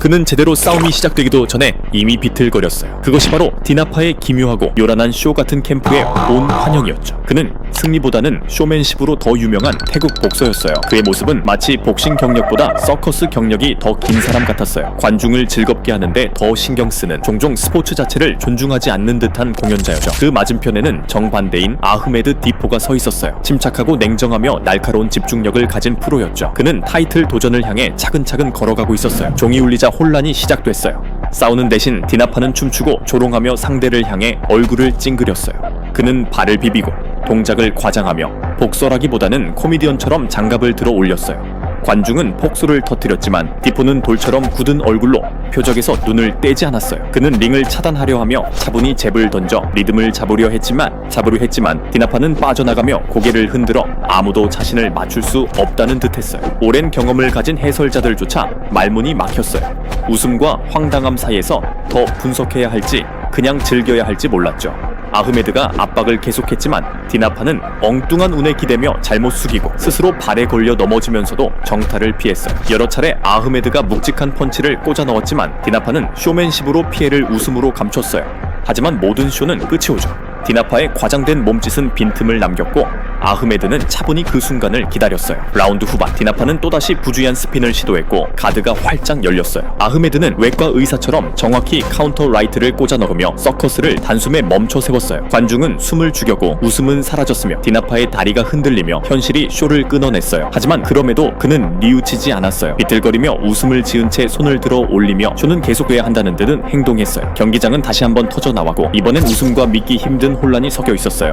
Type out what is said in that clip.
그는 제대로 싸움이 시작되기도 전에 이미 비틀거렸어요. 그것이 바로 디나파의 기묘하고 요란한 쇼 같은 캠프의 온 환영이었죠. 그는 승리보다는 쇼맨십으로 더 유명한 태국 복서였어요. 그의 모습은 마치 복싱 경력보다 서커스 경력이 더 긴 사람 같았어요. 관중을 즐겁게 하는데 더 신경 쓰는 종종 스포츠 자체를 존중하지 않는 듯한 공연자였죠. 그 맞은편에는 정반대인 아흐메드 디포가 서 있었어요. 침착하고 냉정하며 날카로운 집중력을 가진 프로였죠. 그는 타이틀 도전을 향해 차근차근 걸어가고 있었어요. 종이 울리자 혼란이 시작됐어요. 싸우는 대신 디나파는 춤추고 조롱하며 상대를 향해 얼굴을 찡그렸어요. 그는 발을 비비고 동작을 과장하며 복설하기보다는 코미디언처럼 장갑을 들어 올렸어요. 관중은 폭소를 터뜨렸지만 디포는 돌처럼 굳은 얼굴로 표적에서 눈을 떼지 않았어요. 그는 링을 차단하려 하며 차분히 잽을 던져 리듬을 잡으려 했지만 잡으려 했지만 디나파는 빠져나가며 고개를 흔들어 아무도 자신을 맞출 수 없다는 듯했어요. 오랜 경험을 가진 해설자들조차 말문이 막혔어요. 웃음과 황당함 사이에서 더 분석해야 할지 그냥 즐겨야 할지 몰랐죠. 아흐메드가 압박을 계속했지만 디나파는 엉뚱한 운에 기대며 잘못 숙이고 스스로 발에 걸려 넘어지면서도 정타를 피했어요. 여러 차례 아흐메드가 묵직한 펀치를 꽂아 넣었지만 디나파는 쇼맨십으로 피해를 웃음으로 감췄어요. 하지만 모든 쇼는 끝이 오죠. 디나파의 과장된 몸짓은 빈틈을 남겼고 아흐메드는 차분히 그 순간을 기다렸어요. 라운드 후반 디나파는 또다시 부주의한 스핀을 시도했고 가드가 활짝 열렸어요. 아흐메드는 외과 의사처럼 정확히 카운터 라이트를 꽂아 넣으며 서커스를 단숨에 멈춰 세웠어요. 관중은 숨을 죽였고 웃음은 사라졌으며 디나파의 다리가 흔들리며 현실이 쇼를 끊어냈어요. 하지만 그럼에도 그는 뉘우치지 않았어요. 비틀거리며 웃음을 지은 채 손을 들어 올리며 쇼는 계속해야 한다는 듯은 행동했어요. 경기장은 다시 한번 터져 나왔고 이번엔 웃음과 믿기 힘든 혼란이 섞여 있었어요.